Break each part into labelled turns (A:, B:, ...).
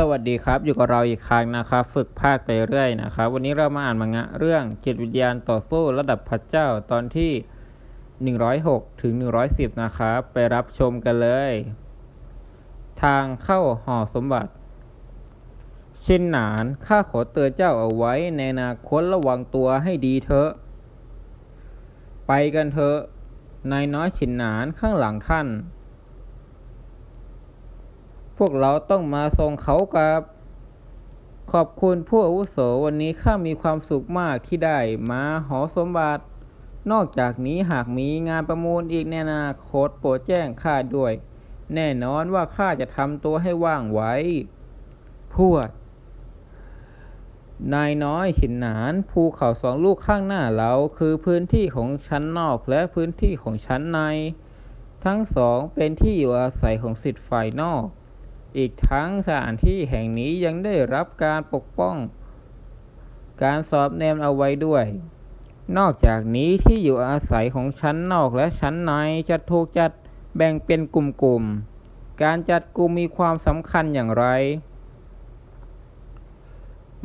A: สวัสดีครับ อยู่กับเราอีกครั้งนะครับ ฝึกภาคไปเรื่อยนะครับ วันนี้เรามาอ่านมังงะเรื่องจิตวิญญาณต่อสู้ระดับพระเจ้าตอนที่ 106 ถึง 110 นะครับ ไปรับชมกันเลย ทางเข้าหอสมบัติ ชินหนาน ข้าขอเตือนเจ้าเอาไว้ในนาคตระวังตัวให้ดีเถอะ ไปกันเถอะนายน้อยชินหนานข้างหลังท่าน พวกเราต้องมาส่งเขากับ ขอบคุณผู้อาวุโสวันนี้ข้ามีความสุขมากที่ได้มาหอสมบัติ นอกจากนี้หากมีงานประมูลอีกในอนาคตโปรดแจ้งข้าด้วย แน่นอนว่าข้าจะทำตัวให้ว่างไว้ พวด นายน้อยฉินหนานภูเขาสองลูกข้างหน้าเราคือพื้นที่ของชั้นนอกและพื้นที่ของชั้นใน ทั้งสองเป็นที่อยู่อาศัยของสิทธิ์ฝ่ายนอก อีกทั้งสถานที่แห่งนี้ยังได้รับการปกป้อง การสอบแนมเอาไว้ด้วย นอกจากนี้ที่อยู่อาศัยของชั้นนอกและชั้นในจะถูกจัดแบ่งเป็นกลุ่มๆ การจัดกลุ่มมีความสำคัญอย่างไร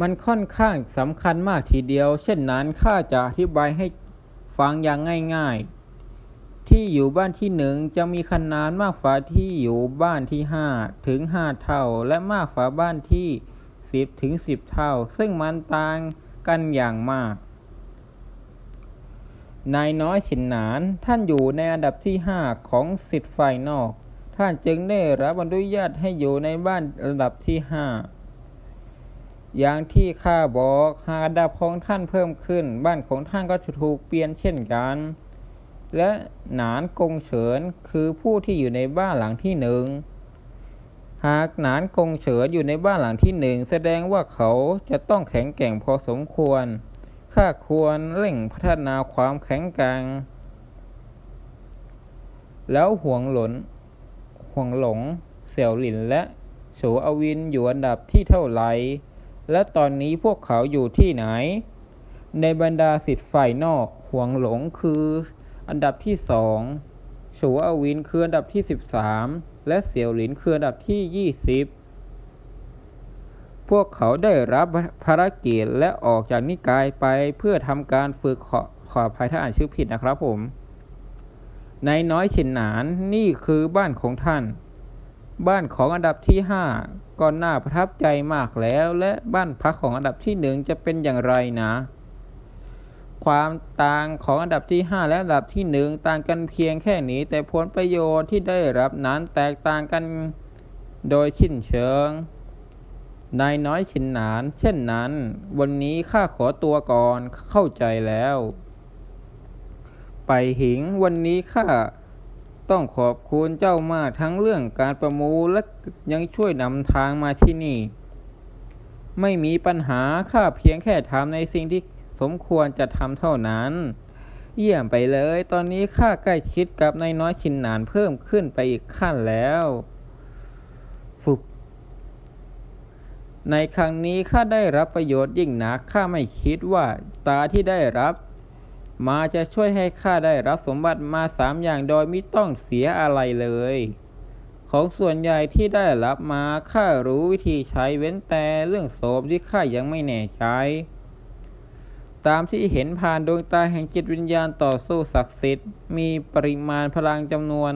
A: มันค่อนข้างสำคัญมากทีเดียว เช่นนั้นข้าจะอธิบายให้ฟังอย่างง่าย ๆ ที่อยู่บ้านที่หนึ่งจะมีขนาดมากฝ่าที่อยู่บ้านที่ห้าถึงห้าเท่า และมากฝ่าบ้านที่สิบถึงสิบเท่า ซึ่งมันต่างกันอย่างมาก นายน้อยฉินหนาน ท่านอยู่ในอันดับที่ห้าของสิทธิ์ฝ่ายนอก ท่านจึงได้รับอนุญาตให้อยู่ในบ้านระดับที่ห้าอย่างที่ข้าบอกหากอันดับของท่านเพิ่มขึ้น บ้านของท่านก็จะถูกเปลี่ยนเช่นกัน และหนานกงเฉินคือผู้ที่อยู่ในบ้านหลังที่หนึ่งหากหนานกงเฉินอยู่ในบ้านหลังที่หนึ่งแสดงว่าเขาจะต้องแข็งแกร่งพอสมควร ข้าควรเร่งพัฒนาความแข็งแกร่ง แล้วห่วงหลนห่วงหลง เสี่ยวหลินและโฉอวินอยู่อันดับที่เท่าไหร่ และตอนนี้พวกเขาอยู่ที่ไหน ในบรรดาสิทธิ์ฝ่ายนอกห่วงหลงคือ อันดับที่สองโฉอวินคืออันดับที่สิบสามและเสี่ยวหลินคืออันดับที่ยี่สิบพวกเขาได้รับภารกิจและออกจากนิกายไปเพื่อทำการฝึกขอขออภัยถ้าอ่านชื่อผิดนะครับผม ในน้อยฉินหนานนี่คือบ้านของท่าน บ้านของอันดับที่ห้าก็น่าประทับใจมากแล้ว และบ้านพักของอันดับที่หนึ่งจะเป็นอย่างไรนะ ความต่างของอันดับที่ห้าและอันดับที่หนึ่งต่างกันเพียงแค่นี้ แต่ผลประโยชน์ที่ได้รับนั้นแตกต่างกันโดยชิ้นเชิงนายน้อยชินหนาน เช่นนั้น วันนี้ข้าขอตัวก่อนเข้าใจแล้ว ไปหิงวันนี้ข้าต้องขอบคุณเจ้ามากทั้งเรื่องการประมูลและยังช่วยนำทางมาที่นี่ ไม่มีปัญหาข้าเพียงแค่ทำในสิ่งที่ สมควรจะทำเท่านั้น เยี่ยมไปเลย ตอนนี้ข้าใกล้ชิดกับนายน้อยชินหนานเพิ่มขึ้นไปอีกขั้นแล้วฟุบในครั้งนี้ข้าได้รับประโยชน์ยิ่งหนักข้าไม่คิดว่าตาที่ได้รับ มาจะช่วยให้ข้าได้รับสมบัติมาสามอย่างโดยไม่ต้องเสียอะไรเลย ของส่วนใหญ่ที่ได้รับมาข้ารู้วิธีใช้เว้นแต่เรื่องโสมที่ข้ายังไม่แน่ใจ ตามที่เห็นผ่านดวงตาแห่งจิตวิญญาณต่อสู้ศักดิ์สิทธิ์ มีปริมาณพลังจำนวน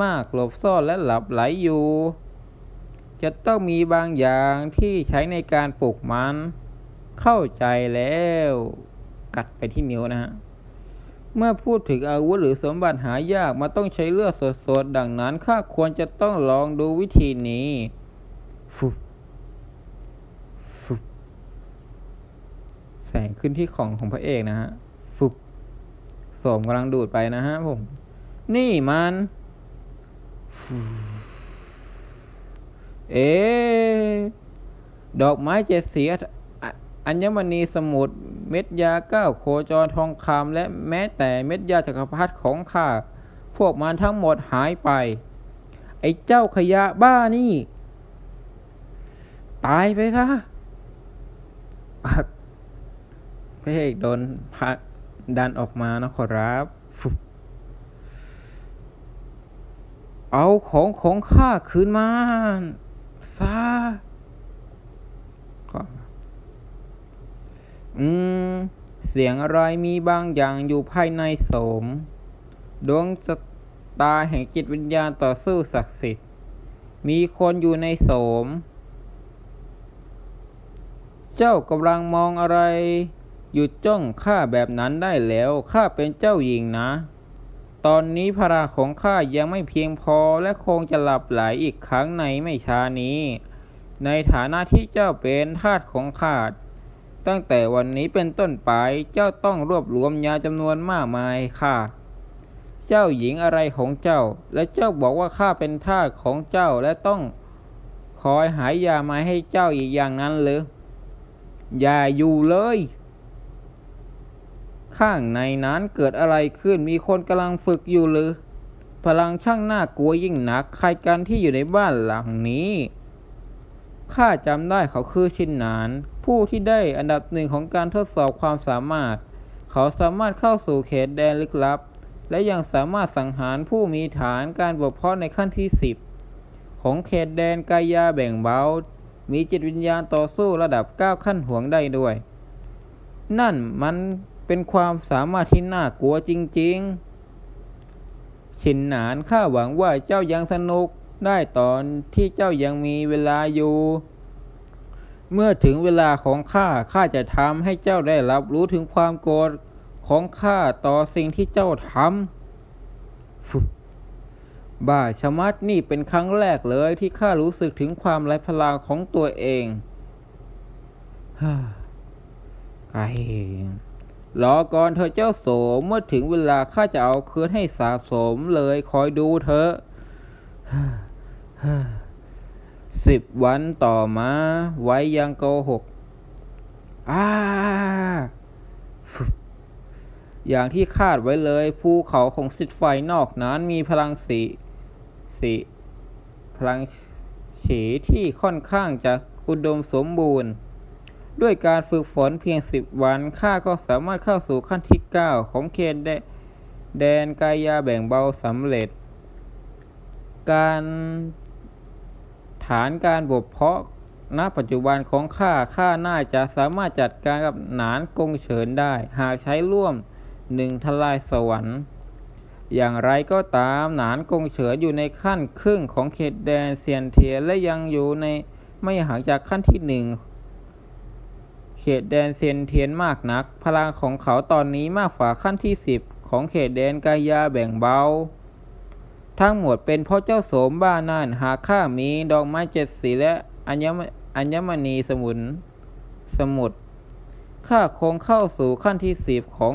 A: มากหลบซ่อนและหลับไหลอยู่ จะต้องมีบางอย่างที่ใช้ในการปลูกมัน เข้าใจแล้ว กัดไปที่นิ้วนะฮะ เมื่อพูดถึงอาวุธหรือสมบัติหายากมันต้องใช้เลือดสดๆ ดังนั้นข้าควรจะต้องลองดูวิธีนี้ฟุบฟุบ แสงขึ้นที่ของของพระเอกนะฮะฟุบสมกำลังดูดไปนะฮะผม นี่มัน เอ ดอกไม้เจ็ดสีตอัญมณีสมุดเม็ดยาเก้าโคจรทองคำและแม้แต่เม็ดยาจักรพรรดิของข้า พวกมันทั้งหมดหายไป ไอ้เจ้าขยะบ้านี่ ตายไปซะ ระเอกโดนพระดันออกมานะขอรับ เอาของของข้าคืนมาซาอืม เสียงอะไรมีบางอย่างอยู่ภายในสม ดวงสตาแห่งจิตวิญญาณต่อสู้ศักดิ์สิทธิ์ มีคนอยู่ในสม เจ้ากำลังมองอะไร หยุดจ้องข้าแบบนั้นได้แล้วข้าเป็นเจ้าหญิงนะ ตอนนี้พราของข้ายังไม่เพียงพอและคงจะหลับไหลอีกครั้งในไม่ช้านี้ ในฐานะที่เจ้าเป็นทาสของข้าตั้งแต่วันนี้เป็นต้นไปเจ้าต้องรวบรวมยาจำนวนมากมายค่ะ เจ้าหญิงอะไรของเจ้า และเจ้าบอกว่าข้าเป็นทาสของเจ้าและต้องคอยหายยามาให้เจ้าอีกอย่างนั้นหรืออย่าอยู่เลย ข้างในนั้นเกิดอะไรขึ้นมีคนกำลังฝึกอยู่หรือ พลังช่างน่ากลัวยิ่งหนัก ใครกันที่อยู่ในบ้านหลังนี้ข้าจำได้เขาคือชินนาน ผู้ที่ได้อันดับหนึ่งของการทดสอบความสามารถ เขาสามารถเข้าสู่เขตแดนลึกลับ และยังสามารถสังหารผู้มีฐานการบกพร่องในขั้นที่สิบของเขตแดนกายาแบ่งเบา มีจิตวิญญาณต่อสู้ระดับเก้าขั้นห่วงได้ด้วย นั่นมัน เป็นความสามารถที่น่ากลัวจริงๆ ชินหนานข้าหวังว่าเจ้ายังสนุกได้ตอนที่เจ้ายังมีเวลาอยู่ เมื่อถึงเวลาของข้าข้าจะทำให้เจ้าได้รับรู้ถึงความโกรธของข้าต่อสิ่งที่เจ้าทำบ้าชมัดนี่เป็นครั้งแรกเลยที่ข้ารู้สึกถึงความไร้พลังของตัวเองฮ่าไก รอก่อนเธอเจ้าโสมเมื่อถึงเวลาข้าจะเอาคืนให้สะสมเลยคอยดูเถอสิบวันต่อมา ไว้ยังโกหกอ้าอย่างที่คาดไว้เลย ภูเขาของสิทธิ์ไฟนอกนั้นมีพลังสีสีพลังฉีที่ค่อนข้างจะอุดมสมบูรณ์ ด้วยการฝึกฝนเพียงสิบวัน ข้าก็สามารถเข้าสู่ขั้นที่เก้าของเขตแดแดนกายาแบ่งเบาสำเร็จ การฐานการบกเพาะณปัจจุบันของข้าข้าน่าจะสามารถจัดการกับหนานกงเฉินได้ หากใช้ร่วมหนึ่งทลายสวรรค์ อย่างไรก็ตามหนานกงเฉินอยู่ในขั้นครึ่งของเขตแดนเซียนเทียและยังอยู่ในไม่ห่างจากขั้นที่หนึ่ง ตแดนเซนเทียนมากนัก พลังของเขาตอนนี้มากกว่าขั้นที่สิบของเขตแดนกายาแบ่งเบา ทั้งหมดเป็นเพราะเจ้าโสมบ้านั่นหาข้ามีดอกไม้เจ็ดสีและอัญมอัญมณีสมุนสมุดข้าคงเข้าสู่ขั้นที่สิบของ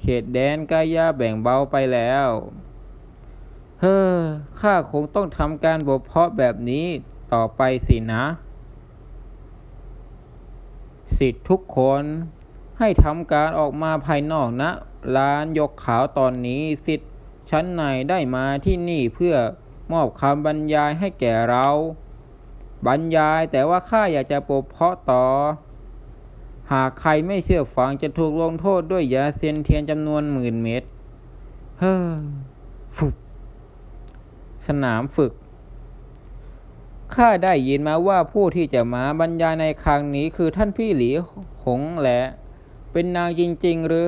A: เขตแดนกายาแบ่งเบาไปแล้ว เฮ้อข้าคงต้องทำการบกเพาะแบบนี้ต่อไปสินะ สิทธิ์ทุกคนให้ทำการออกมาภายนอกนะลานยกขาวตอนนี้สิทธิ์ชั้นในได้มาที่นี่เพื่อมอบคำบรรยายให้แก่เรา บรรยายแต่ว่าข้าอยากจะปกเพาะต่อ หากใครไม่เชื่อฟังจะถูกลงโทษด้วยยาเซนเทียนจำนวนหมื่นเม็ดเฮ้อฝึก สนามฝึก ข้าได้ยินมาว่าผู้ที่จะมาบรรยายในครั้งนี้คือท่านพี่หลีหงแหละ เป็นนางจริง ๆ หรือ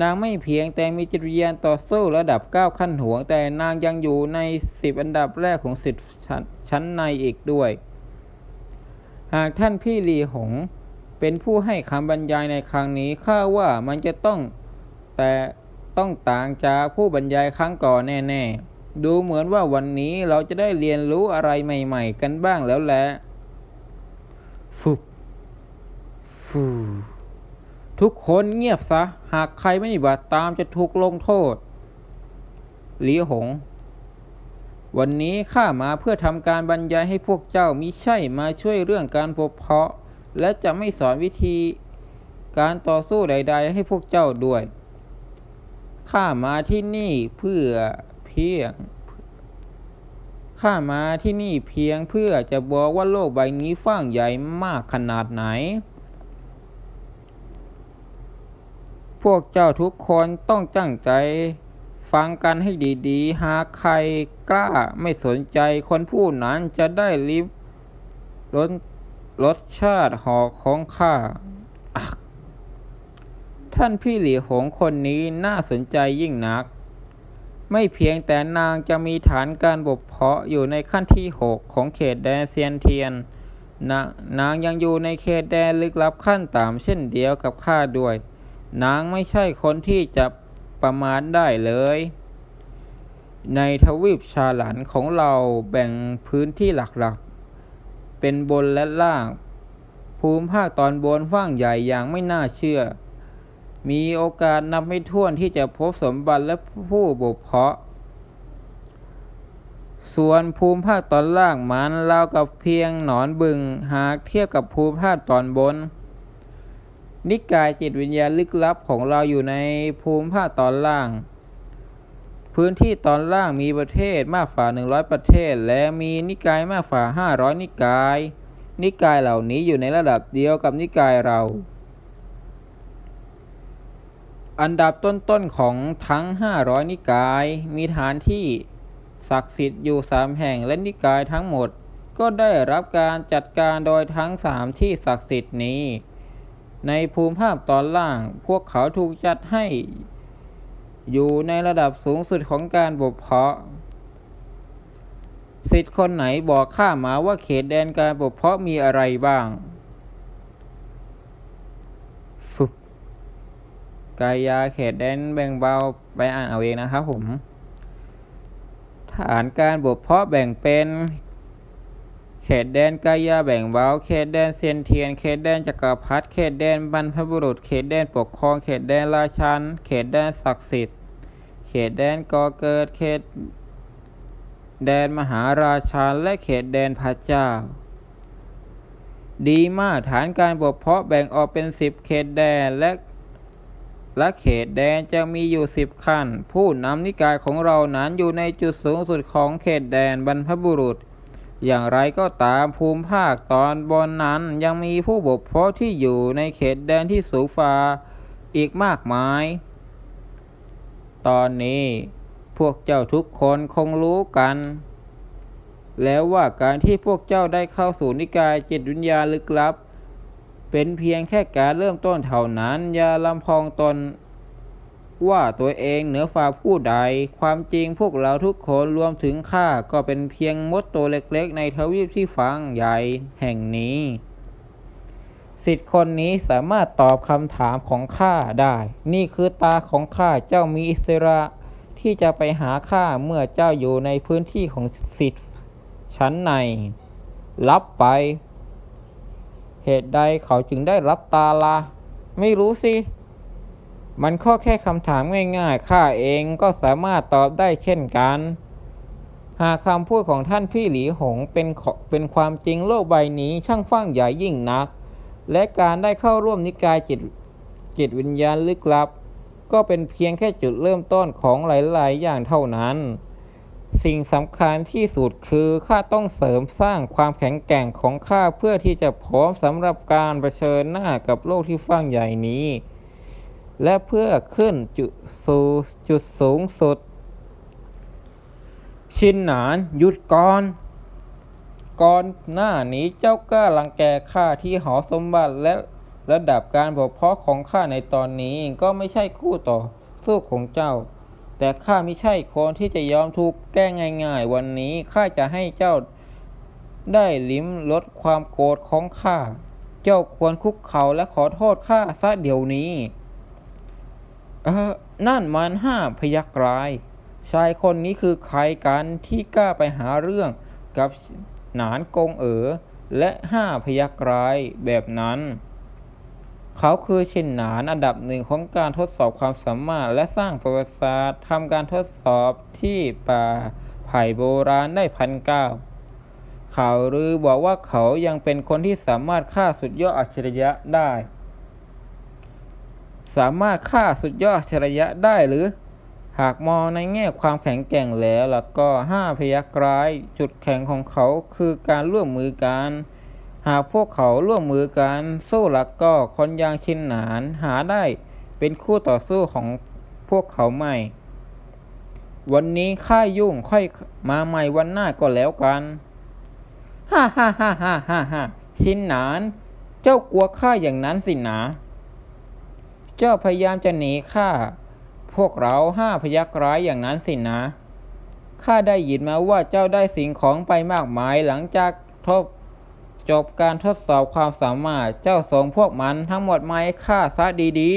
A: นางไม่เพียงแต่มีจิตวิญญาณต่อสู้ระดับเก้าขั้นหวง แต่นางยังอยู่ในสิบอันดับแรกของสิทธิ์ชั้นชั้นในอีกด้วย หากท่านพี่หลีหง เป็นผู้ให้คำบรรยายในครั้งนี้ข้าว่ามันจะต้องแต่ต้องต่างจากผู้บรรยายครั้งก่อนแน่ ๆ ดูเหมือนว่าวันนี้เราจะได้เรียนรู้อะไรใหม่ ๆ กันบ้างแล้วแหละฟุบฟูทุกคนเงียบซะ หากใครไม่ปฏิบัติตามจะถูกลงโทษหลีหง วันนี้ข้ามาเพื่อทำการบรรยายให้พวกเจ้ามิใช่มาช่วยเรื่องการปกเพาะ และจะไม่สอนวิธีการต่อสู้ใด ๆ ให้พวกเจ้าด้วย ข้ามาที่นี่เพื่อ เพียง ข้ามาที่นี่เพียงเพื่อจะบอกว่าโลกใบนี้ฟ้างใหญ่มากขนาดไหน พวกเจ้าทุกคนต้องตั้งใจ ฟังกันให้ดีๆ หากใครกล้าไม่สนใจคนผู้นั้นจะได้ลิบรสรสชาติหอกของข้าท่านพี่หลีหงคนนี้น่าสนใจยิ่งนัก ไม่เพียงแต่นางจะมีฐานการบกเพาะอยู่ในขั้นที่หกของเขตแดนเซียนเทียนนนางยังอยู่ในเขตแดนลึกลับขั้นต่ำเช่นเดียวกับข้าด้วย นางไม่ใช่คนที่จะประมาทได้เลย ในทวีปชาหลันของเราแบ่งพื้นที่หลักๆ เป็นบนและล่าง ภูมิภาคตอนบนฟ่างใหญ่อย่างไม่น่าเชื่อ มีโอกาสนับไม่ถ้วนที่จะพบสมบัติและผู้บุกเพาะ ส่วนภูมิภาคตอนล่างมันเรากับเพียงหนอนบึง หากเทียบกับภูมิภาคตอนบน นิกายจิตวิญญาณลึกลับของเราอยู่ในภูมิภาคตอนล่าง พื้นที่ตอนล่างมีประเทศมากกว่า 100 ประเทศ และมีนิกายมากกว่า 500 นิกาย นิกายเหล่านี้อยู่ในระดับเดียวกับนิกายเรา อันดับต้นๆของทั้ง 500 นิกายมีฐานที่ศักดิ์สิทธิ์อยู่สามแห่งและนิกายทั้งหมด ก็ได้รับการจัดการโดยทั้งสามที่ศักดิ์สิทธิ์นี้ ในภูมิภาคตอนล่างพวกเขาถูกจัดให้ อยู่ในระดับสูงสุดของการบกเพาะสิทธิ์คนไหนบอกข้ามาว่าเขตแดนการปกเพาะมีอะไรบ้างฟึบ กายาเขตแดนแบ่งเบาไปอ่านเอาเองนะครับผม ฐานการบกเพาะแบ่งเป็นเขตแดนกายาแบ่งเบาเขตแดนเซียนเทียน เขตแดนจักรพรรดิเขตแดนบรรพบุรุษ เขตแดนปกครองเขตแดนราชันเขตแดนศักดิ์สิทธิ์ เขตแดนก่อเกิด เขตแดนมหาราชาและเขตแดนพระเจ้า ดีมากฐานการบกเพาะแบ่งออกเป็นสิบเขตแดนและ และเขตแดนจะมีอยู่สิบขั้น ผู้นำนิกายของเรานั้นอยู่ในจุดสูงสุดของเขตแดนบรรพบุรุษ อย่างไรก็ตามภูมิภาคตอนบนนั้นยังมีผู้บกเพาะที่อยู่ในเขตแดนที่สูงฟ้าอีกมากมาย ตอนนี้พวกเจ้าทุกคนคงรู้กัน แล้วว่าการที่พวกเจ้าได้เข้าสู่นิกายจิตวิญญาลึกลับ เป็นเพียงแค่การเริ่มต้นเท่านั้น อย่าลำพองตนว่าตัวเองเหนือฝ่าผู้ใด ความจริงพวกเราทุกคนรวมถึงข้าก็เป็นเพียงมดตัวเล็กๆ ในทวีปที่ฟังใหญ่แห่งนี้สิทธิ์คนนี้สามารถตอบคำถามของข้าได้ นี่คือตาของข้าเจ้ามีอิสระที่จะไปหาข้าเมื่อเจ้าอยู่ในพื้นที่ของสิทธิ์ชั้นใน รับไป เหตุใดเขาจึงได้รับตาละไม่รู้สิ มันข้อแค่คำถามง่ายๆ ข้าเองก็สามารถตอบได้เช่นกัน หากคำพูดของท่านพี่หลีหงเป็นเป็นความจริงโลกใบนี้ช่างฟ้างใหญ่ยิ่งนัก และการได้เข้าร่วมนิกายจิตจิตวิญญาณลึกลับ ก็เป็นเพียงแค่จุดเริ่มต้นของหลายๆ อย่างเท่านั้น สิ่งสำคัญที่สุดคือข้าต้องเสริมสร้างความแข็งแกร่งของข้าเพื่อที่จะพร้อมสำหรับการเผชิญหน้ากับโลกที่ฟ้างใหญ่นี้ และเพื่อขึ้นจุดสูจุดสูงสุด ชินหนานหยุดก่อนก่อนหน้านี้เจ้ากล้ารังแกข้าที่หอสมบัติและระดับการบกเพาะของข้าในตอนนี้ก็ไม่ใช่คู่ต่อสู้ของเจ้า แต่ข้าไม่ใช่คนที่จะยอมถูกแกล้งง่าย ๆ วันนี้ข้าจะให้เจ้าได้ลิ้มลดความโกรธของข้า เจ้าควรคุกเข่าและขอโทษข้าซะเดี๋ยวนี้ เออนั่นมันห้าพยักร้าย ชายคนนี้คือใครกันที่กล้าไปหาเรื่องกับหนานกงเอ๋อและห้าพยักร้ายแบบนั้น เขาคือชินหนานอันดับหนึ่งของการทดสอบความสามารถและสร้างประวัติศาสตร์ทำการทดสอบที่ป่าไผ่โบราณได้พันเก้าข่าวลือบอกว่าเขายังเป็นคนที่สามารถฆ่าสุดยอดอัจฉริยะได้ สามารถฆ่าสุดยอดอัจฉริยะได้หรือ หากมองในแง่ความแข็งแกร่งแล้วล่ะก็ห้าพยักร้าย จุดแข็งของเขาคือการร่วมมือกัน หากพวกเขาร่วมมือกันสู้หลักก็คนยางชินหนานหาได้เป็นคู่ต่อสู้ของพวกเขาไม่ วันนี้ข้ายุ่งค่อยมาใหม่วันหน้าก็แล้วกัน ฮ่าฮ่าฮ่าฮ่าฮ่าฮ่าชินหนาน เจ้ากลัวข้าอย่างนั้นสินะ เจ้าพยายามจะหนีข้า พวกเราห้าพยักร้ายอย่างนั้นสินะ ข้าได้ยินมาว่าเจ้าได้สิ่งของไปมากมายหลังจากทบ จบการทดสอบความสามารถเจ้าส่งพวกมันทั้งหมดมาให้ข้าซะดี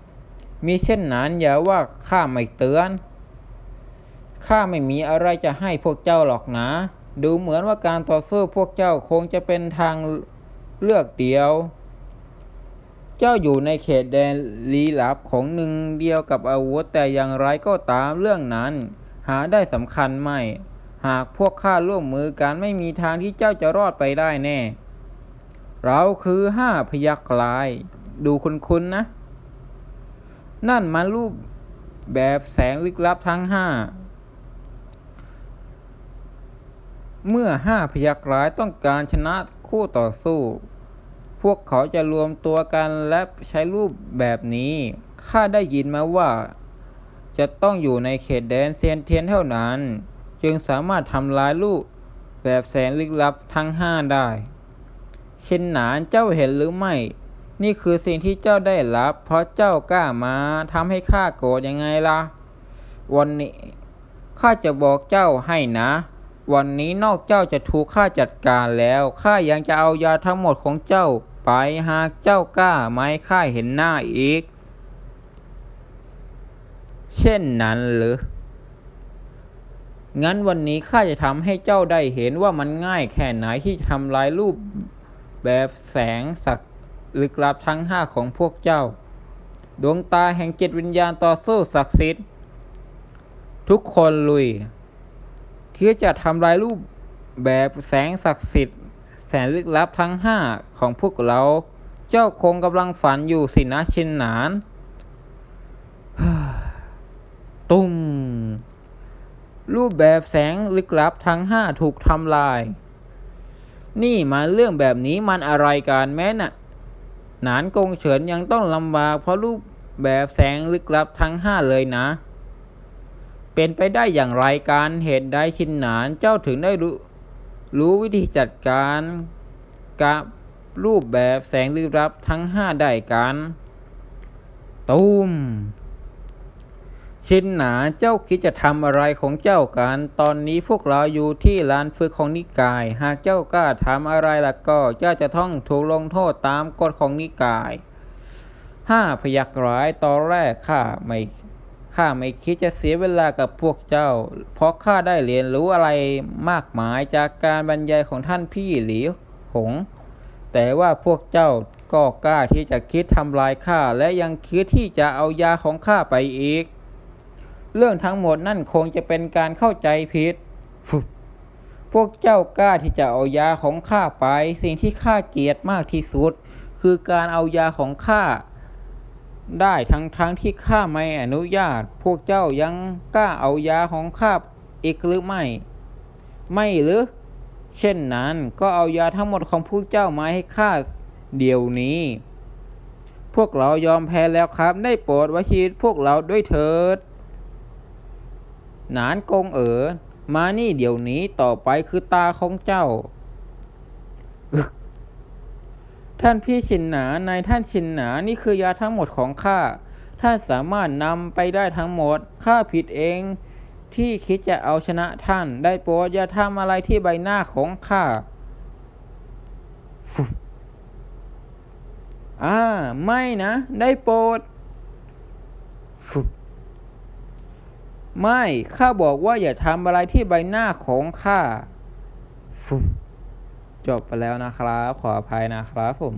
A: ๆ มีเช่นนั้นอย่าว่าข้าไม่เตือน ข้าไม่มีอะไรจะให้พวกเจ้าหรอกนะ ดูเหมือนว่าการต่อสู้พวกเจ้าคงจะเป็นทางเลือกเดียว เจ้าอยู่ในเขตแดนลี้ลับของหนึ่งเดียวกับอาวุธแต่อย่างไรก็ตามเรื่องนั้น หาได้สำคัญไม่ หากพวกข้าร่วมมือกันไม่มีทางที่เจ้าจะรอดไปได้แน่ เราคือห้าพยักลาย ดูคุ้นๆนะ นั่นมันรูปแบบแสงลึกลับทั้งห้า เมื่อห้าพยักร้ายต้องการชนะคู่ต่อสู้ พวกเขาจะรวมตัวกันและใช้รูปแบบนี้ ข้าได้ยินมาว่า จะต้องอยู่ในเขตแดนเซียนเทียนเท่านั้น จึงสามารถทำลายรูปแบบแสงลึกลับทั้งห้าได้ เช่นหนานเจ้าเห็นหรือไม่ นี่คือสิ่งที่เจ้าได้รับ เพราะเจ้ากล้ามาทำให้ข้าโกรธยังไงล่ะ วันนี้ข้าจะบอกเจ้าให้นะ วันนี้นอกเจ้าจะถูกข้าจัดการแล้วข้ายังจะเอายาทั้งหมดของเจ้าไปหากเจ้ากล้าไหมข้าเห็นหน้าอีก เช่นนั้นหรือ งั้นวันนี้ข้าจะทำให้เจ้าได้เห็นว่ามันง่ายแค่ไหนที่จะทำลายรูปแบบแสงสักลึกลับทั้งห้าของพวกเจ้า ดวงตาแห่งจิตวิญญาณต่อสู้ศักดิ์สิทธิ์ ทุกคนลุยที่จะทำลายรูปแบบแสงศักดิ์สิทธิ์ แสนลึกลับทั้งห้าของพวกเรา เจ้าคงกำลังฝันอยู่สินะชินหนาน ตุ้ม รูปแบบแสงลึกลับทั้งห้าถูกทำลาย นี่มาเรื่องแบบนี้มันอะไรกันแม้น่ะ หนานกงเฉินยังต้องลำบากเพราะรูปแบบแสงลึกลับทั้งห้าเลยนะ เป็นไปได้อย่างไรการเหตุใดชินหนานเจ้าถึงได้รู้รู้วิธีจัดการกับรูปแบบแสงลึกลับทั้งห้าได้กันตูม ชินหนาเจ้าคิดจะทำอะไรของเจ้ากัน ตอนนี้พวกเราอยู่ที่ลานฝึกของนิกาย หากเจ้ากล้าทำอะไรล่ะก็เจ้าจะต้องถูกลงโทษตามกฎของนิกายห้าพยักร้ายตอนแรกข้าไม่ข้าไม่คิดจะเสียเวลากับพวกเจ้า เพราะข้าได้เรียนรู้อะไรมากมายจากการบรรยายของท่านพี่หลีหง แต่ว่าพวกเจ้าก็กล้าที่จะคิดทำลายข้าและยังคิดที่จะเอายาของข้าไปอีก เรื่องทั้งหมดนั่นคงจะเป็นการเข้าใจผิด พวกเจ้ากล้าที่จะเอายาของข้าไป สิ่งที่ข้าเกลียดมากที่สุด คือการเอายาของข้าได้ทั้งทั้งที่ข้าไม่อนุญาต พวกเจ้ายังกล้าเอายาของข้าอีกหรือไม่ ไม่หรือ เช่นนั้นก็เอายาทั้งหมดของพวกเจ้ามาให้ข้าเดี๋ยวนี้ พวกเรายอมแพ้แล้วครับ ได้โปรดไว้ชีวิตพวกเราด้วยเถิด หนานกงเอ๋อมานี่เดี๋ยวนี้ต่อไปคือตาของเจ้า ท่านพี่ชินหนานายท่านชินหนานี่คือยาทั้งหมดของข้า ท่านสามารถนำไปได้ทั้งหมด ข้าผิดเอง ที่คิดจะเอาชนะท่าน ได้โปรดอย่าทำอะไรที่ใบหน้าของข้าอ่า ไม่นะ ได้โปรด ไม่ข้าบอกว่าอย่าทำอะไรที่ใบหน้าของข้าจบไปแล้วนะครับ ขออภัยนะครับผม